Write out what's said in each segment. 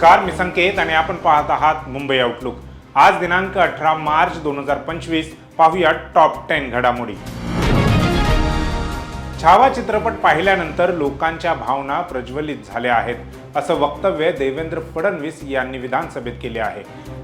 नमस्कार मी संकेत आणि आपण पाहत आहात मुंबई आउटलुक आज दिनांक अठरा मार्च दोन हजार पंचवीस पाहूया टॉप टेन घडामोडी. छावा चित्रपट पाहिल्यानंतर लोकांच्या भावना प्रज्वलित झाल्या आहेत असं वक्तव्य देवेंद्र फडणवीस यांनी विधानसभेत केले आहे.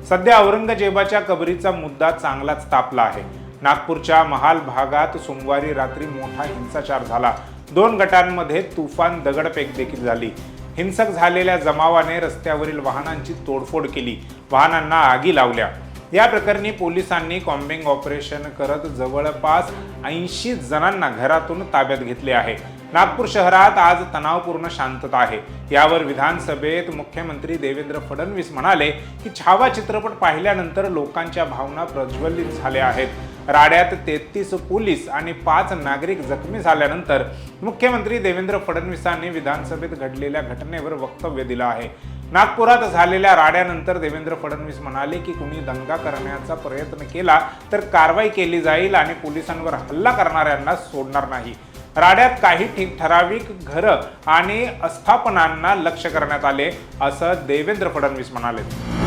सध्या औरंगजेबाच्या कबरीचा मुद्दा चांगलाच तापला आहे. नागपूरच्या महाल भागात सोमवारी रात्री मोठा हिंसाचार झाला. दोन गटांमध्ये तुफान दगडफेक देखील झाली. हिंसक झालेल्या जमावाने रस्त्यावरील वाहनांची तोडफोड केली. वाहनांना आगी लावल्या. या प्रकरणी पोलिसांनी कॉम्बिंग ऑपरेशन करत जवळपास ऐंशी जणांना घरातून ताब्यात घेतले आहे. नागपूर शहरात आज तणावपूर्ण शांतता आहे. यावर विधानसभेत मुख्यमंत्री देवेंद्र फडणवीस म्हणाले की छावा चित्रपट पाहिल्यानंतर लोकांच्या भावना प्रज्वलित झाल्या आहेत. राड्यात तेहतीस पोलीस आणि पाच नागरिक जखमी झाल्यानंतर मुख्यमंत्री देवेंद्र फडणवीसांनी विधानसभेत घडलेल्या घटनेवर वक्तव्य दिलं आहे. नागपुरात झालेल्या राड्यानंतर देवेंद्र फडणवीस म्हणाले की कुणी दंगा करण्याचा प्रयत्न केला तर कारवाई केली जाईल आणि पोलिसांवर हल्ला करणाऱ्यांना सोडणार नाही. राड्यात काही ठीक ठराविक घरं आणि आस्थापनांना लक्ष करण्यात आले असं देवेंद्र फडणवीस म्हणाले.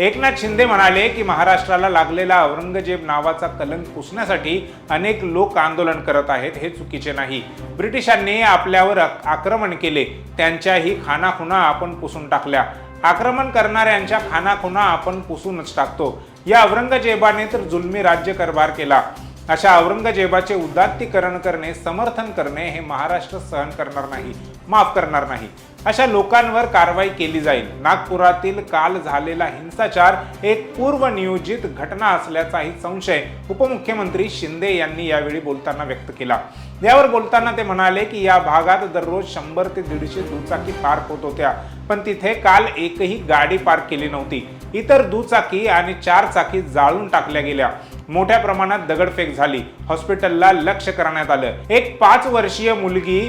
एकनाथ शिंदे म्हणाले की महाराष्ट्राला लागलेला औरंगजेब नावाचा कलंक पुसण्यासाठी अनेक लोक आंदोलन करत आहेत हे चुकीचे नाही. ब्रिटिशांनी आपल्यावर आक- आक्रमण केले त्यांच्याही खानाखुणा आपण पुसून टाकल्या. आक्रमण करणाऱ्यांच्या खानाखुणा आपण पुसूनच टाकतो. या औरंगजेबाने तर जुलमी राज्य कारभार केला. अशा औरंगजेबाचे उदात्तीकरण करणे समर्थन करणे हे महाराष्ट्र सहन करणार नाही माफ करणार नाही. अशा लोकांवर कारवाई केली जाईल. नागपुरातील काल झालेला हिंसाचार एक पूर्वनियोजित घटना असल्याचाही संशय उपमुख्यमंत्री शिंदे यांनी यावेळी बोलताना व्यक्त केला. यावर बोलताना ते म्हणाले की या भागात दररोज शंभर ते दीडशे दुचाकी पार्क होत होत्या. पण तिथे काल एकही गाडी पार्क केली नव्हती. इतर दुचाकी आणि चार चाकी जाळून टाकल्या गेल्या. मोठ्या प्रमाणात दगडफेक झाली. हॉस्पिटलला लक्ष करण्यात आलं. एक पाच वर्षीय मुलगी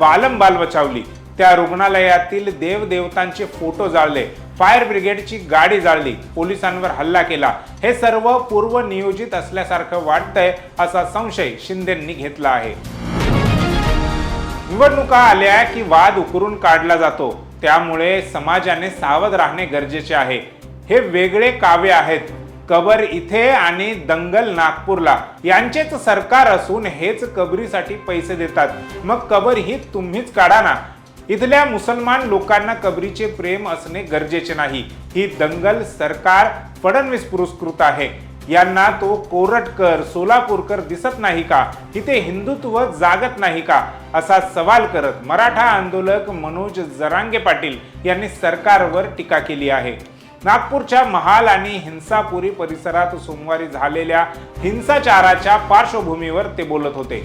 बालंबाल बचावली. त्या रुग्णालयातील देवदेवतांचे फोटो जाळले. फायर ब्रिगेडची गाडी जाळली. पोलिसांवर हल्ला केला. हे सर्व पूर्वनियोजित असल्यासारखं वाटतंय असा संशय शिंदेंनी घेतला आहे. निवडणुका आल्या की वाद उकरून काढला जातो. त्यामुळे समाजाने सावध राहणे गरजेचे आहे. हे वेगळे काव्य आहेत. कबर इथे आणि दंगल नागपूरला. यांचेच सरकार असून हेच कबरीसाठी पैसे देतात. मग कबर ही तुम्हीच काढा ना. इथल्या मुसलमान लोकांना कबरीचे प्रेम असणे गरजेचे नाही. ही दंगल सरकार फडणवीस पुरस्कृत आहे. यांना तो कोरटकर सोलापूरकर दिसत नाही का? इथे हिंदुत्व जागत नाही का? असा सवाल करत मराठा आंदोलक मनोज जरांगे पाटील यांनी सरकारवर टीका केली आहे. नागपूरच्या महाल आणि हिंसापुरी परिसरात सोमवारी झालेल्या हिंसाचाराच्या पार्श्वभूमीवर ते बोलत होते.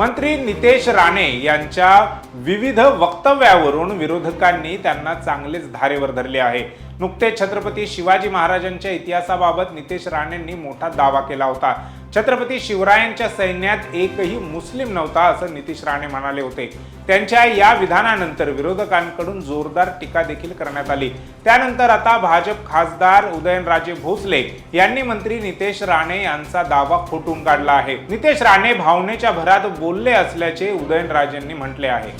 मंत्री नितेश राणे यांच्या विविध वक्तव्यावरून विरोधकांनी त्यांना चांगलेच धारेवर धरले आहे. नुकतेच छत्रपती शिवाजी महाराजांच्या इतिहासाबाबत नितेश राणेंनी मोठा दावा केला होता. छत्रपती शिवरायांच्या सैन्यात एकही मुस्लिम नव्हता असं नितीश राणे म्हणाले होते. त्यांच्या या विधानानंतर विरोधकांकडून जोरदार टीका देखील करण्यात आली. त्यानंतर आता भाजप खासदार उदयनराजे भोसले यांनी मंत्री नितेश राणे यांचा दावा खोटून काढला आहे. नितेश राणे भावनेच्या भरात बोलले असल्याचे उदयनराजेंनी म्हटले आहे.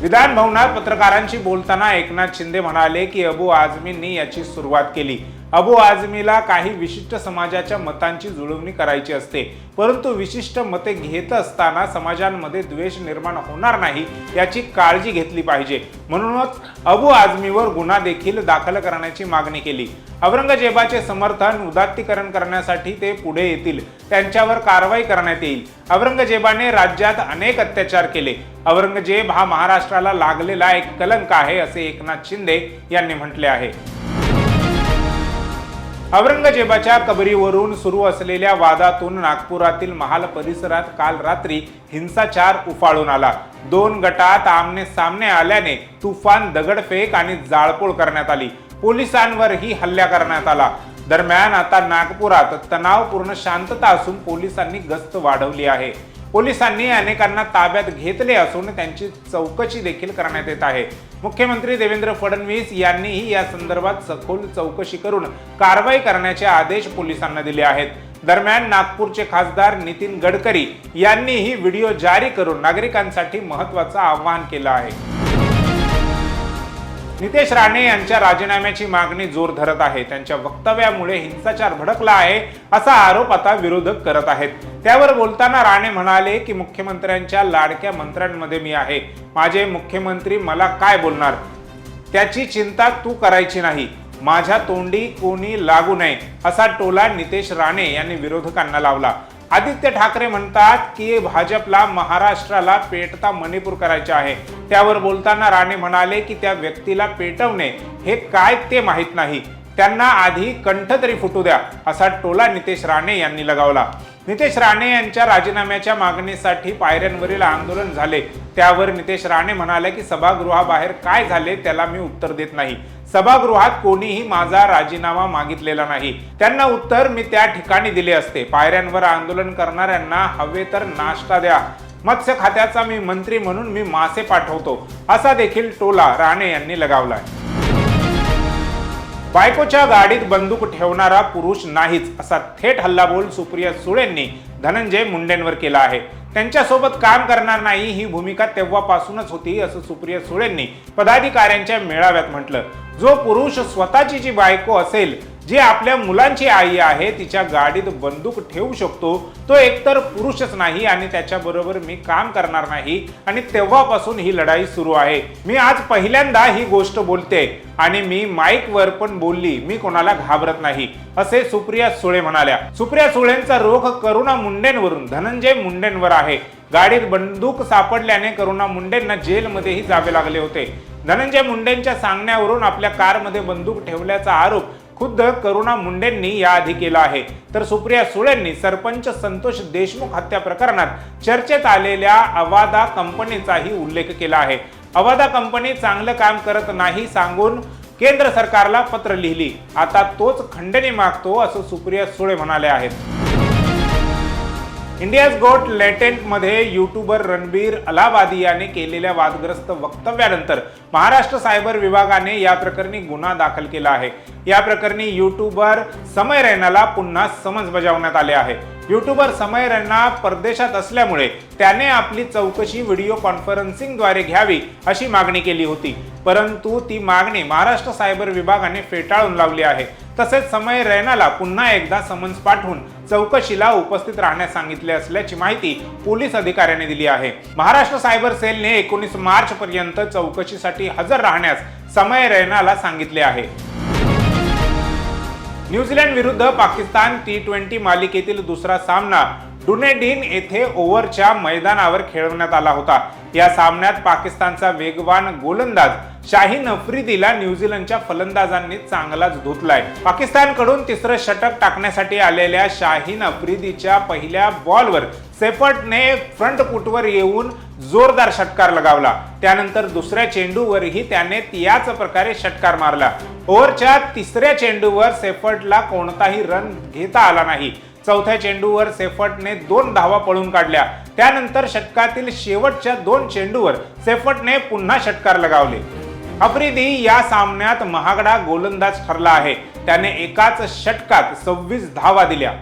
विधान भवनात पत्रकारांशी बोलताना एकनाथ शिंदे म्हणाले की अबू आझमींनी याची सुरुवात केली. अबू आझमीला काही विशिष्ट समाजाच्या मतांची जुळवणी करायची असते. परंतु विशिष्ट मते घेत असताना समाजांमध्ये द्वेष निर्माण होणार नाही याची काळजी घेतली पाहिजे. म्हणूनच अबू आझमीवर गुन्हा देखील दाखल करण्याची मागणी केली. औरंगजेबाचे समर्थन उदात्तीकरण करण्यासाठी ते पुढे येतील. त्यांच्यावर कारवाई करण्यात येईल. औरंगजेबाने राज्यात अनेक अत्याचार केले. औरंगजेब हा महाराष्ट्राला लागलेला एक कलंक आहे असे एकनाथ शिंदे यांनी म्हटले आहे. औरंगजेबाच्या कबरीवरून सुरू असलेल्या वादातून नागपुरातील महाल परिसरात काल रात्री हिंसाचार उफाळून आला. दोन गटात आमने सामने आल्याने तुफान दगडफेक आणि जाळपोळ करण्यात आली. पोलिसांवरही हल्ला करण्यात आला. दरम्यान आता नागपुरात तणावपूर्ण शांतता असून पोलिसांनी गस्त वाढवली आहे. पोलिसांनी अनेकांना ताब्यात घेतले असून त्यांची चौकशी देखील करण्यात येत आहे. मुख्यमंत्री देवेंद्र फडणवीस यांनीही या संदर्भात सखोल चौकशी करून कारवाई करण्याचे आदेश पोलिसांना दिले आहेत. दरम्यान नागपूरचे खासदार नितीन गडकरी यांनीही व्हिडिओ जारी करून नागरिकांसाठी महत्वाचं आवाहन केलं आहे. नितेश राणे यांच्या राजीनाम्याची मागणी जोर धरत आहे. त्यांच्या वक्तव्यामुळे हिंसाचार भडकला आहे असा आरोप आता विरोधक करत आहेत. त्यावर बोलताना राणे म्हणाले की मुख्यमंत्र्यांच्या लाडक्या मंत्र्यांमध्ये मी आहे. माझे मुख्यमंत्री मला काय बोलणार? त्याची चिंता तू करायची नाही. माझ्या तोंडी कोणी लागू नये असा टोला नितेश राणे यांनी विरोधकांना लावला. आदित्य ठाकरे म्हणतात की भाजपला महाराष्ट्राला पेटता मणिपूर करायचे आहे. त्यावर बोलताना राणे म्हणाले की त्या व्यक्तीला पेटवणे हे काय ते माहीत नाही. त्यांना आधी कंठ तरी फुटू द्या असा टोला नितेश राणे यांनी लगावला. नितेश राणे यांच्या राजीनाम्याच्या मागणीसाठी पायऱ्यांवरील आंदोलन झाले. त्यावर नितेश राणे म्हणाले की सभागृहाबाहेर काय झाले त्याला मी उत्तर देत नाही. सभागृहात कोणीही माझा राजीनामा मागितलेला नाही. त्यांना उत्तर मी त्या ठिकाणी दिले असते. पायऱ्यांवर आंदोलन करणाऱ्यांना हवे तर नाश्ता द्या. मत्स्य खात्याचा मी मंत्री म्हणून मी मासे पाठवतो. असा देखील टोला राणे यांनी लगावलाय. बायकोच्या गाडीत बंदूक ठेवणारा पुरुष नाहीच असा थेट हल्लाबोल सुप्रिया सुळेंनी धनंजय मुंडेंवर केला आहे. त्यांच्यासोबत काम करणार नाही ही भूमिका तेव्हापासूनच होती असं सुप्रिया सुळेंनी पदाधिकाऱ्यांच्या मेळाव्यात म्हटलं. जो पुरुष स्वतःची जी बायको असेल जी आपल्या मुलांची आई आहे तिच्या गाडीत बंदूक ठेवू शकतो. तो एकतर पुरुषच नाही आणि त्याच्याबरोबर मी काम करणार नाही. आणि तेव्हापासून ही लढाई सुरू आहे. मी आज पहिल्यांदा ही गोष्ट बोलते. आणि मी माईकवर पण बोलली मी कोणाला घाबरत नाही. असे सुप्रिया सुळे म्हणाल्या. सुप्रिया सुळेंचा रोख करुणा मुंडेंवरून धनंजय मुंडेंवर आहे. गाडीत बंदूक सापडल्याने करुणा मुंडेंना जेलमध्येही जावे लागले होते. धनंजय मुंडेंच्या सांगण्यावरून आपल्या कारमध्ये बंदूक ठेवल्याचा आरोप खुद्द करुणा मुंडेंनी याआधी केला आहे. तर सुप्रिया सुळेंनी सरपंच संतोष देशमुख हत्या प्रकरणात चर्चेत आलेल्या अवादा कंपनीचाही उल्लेख केला आहे. अवादा कंपनी चांगलं काम करत नाही सांगून केंद्र सरकारला पत्र लिहिली. आता तोच खंडणी मागतो असं सुप्रिया सुळे म्हणाले आहेत. इंडियाज गोट लेटेंटमध्ये युट्यूबर रणबीर अलाहाबादी याने केलेल्या वादग्रस्त वक्तव्यानंतर महाराष्ट्र सायबर विभागाने या प्रकरणी गुन्हा दाखल केला आहे. या प्रकरणी युट्यूबर समय रैनाला पुन्हा समज बजावण्यात आले आहे. युट्यूबर समय रैना परदेशात असल्यामुळे त्याने आपली चौकशी व्हिडिओ कॉन्फरन्सिंगद्वारे घ्यावी अशी मागणी केली होती. परंतु ती मागणी महाराष्ट्र सायबर विभागाने फेटाळून लावली आहे. तसेच समय रैनाला पुन्हा एकदा समन्स पाठवून चौकशीला उपस्थित राहण्यास सांगितले असल्याची माहिती पोलीस अधिकाऱ्याने दिली आहे. महाराष्ट्र सायबर सेलने एकोणीस मार्च पर्यंत चौकशीसाठी हजर राहण्यास समय रैनाला सांगितले आहे. न्यूझीलंड विरुद्ध पाकिस्तान टी ट्वेंटी मालिकेतील दुसरा सामना डुनेडिन येथे ओव्हरच्या मैदानावर खेळवण्यात आला होता. या सामन्यात पाकिस्तानचा वेगवान गोलंदाज शाहीन अफ्रिदीला न्यूझीलंडच्या फलंदाजांनी चांगलाच धुतलाय. पाकिस्तानकडून तिसरं षटक टाकण्यासाठी आलेल्या शाहीन अफ्रिदीच्या पहिल्या बॉलवर सेफर्टने फ्रंट फुटवर येऊन जोरदार षटकार लगावला. त्यानंतर दुसऱ्या चेंडूवरही त्याने याच प्रकारे षटकार मारला. ओव्हरच्या तिसऱ्या चेंडूवर सेफर्टला कोणताही रन घेता आला नाही. चौथ्या चेंडूवर सेफटने दोन धावा पळून काढल्या. त्यानंतर षटकातील शेवटच्या दोन चेंडूवर सेफटने पुन्हा षटकार लगावले. आफ्रिदी या सामन्यात महागडा गोलंदाज ठरला आहे. त्याने एकाच षटकात सव्वीस धावा दिल्या.